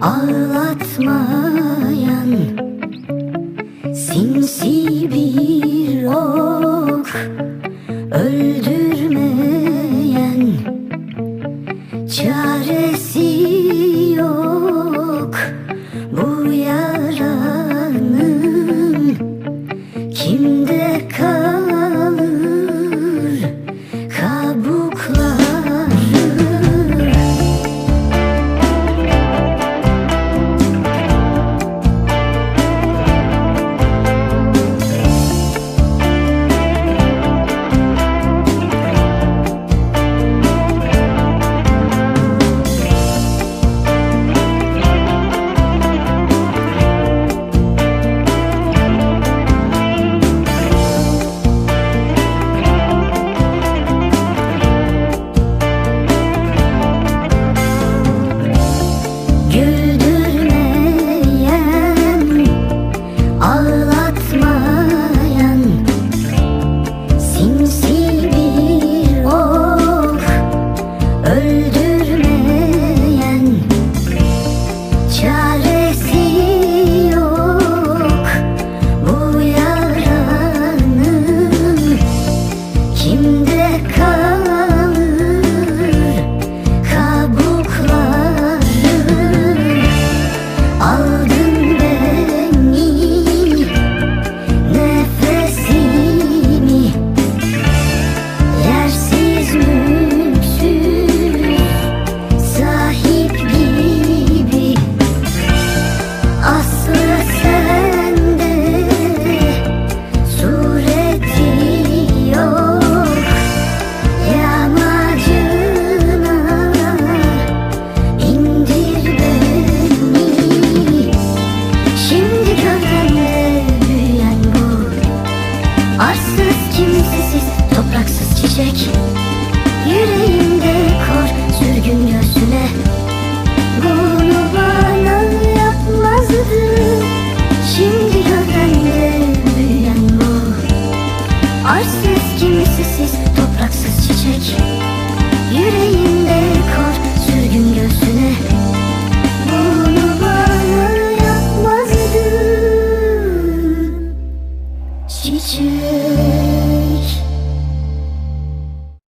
ağlatmayan Sinsi bir ok öldürmeyen Çaresi yok. Bu yaranın Kimde yürek Yüreğimde kor sürgün göğsüne. Bunu bana yapmazdı. Şimdi gövdemde büyüyen bu. Arsız kimsesiz topraksız çiçek. Yüreğimde kor sürgün göğsüne. Bunu bana yapmazdı. Çiçek.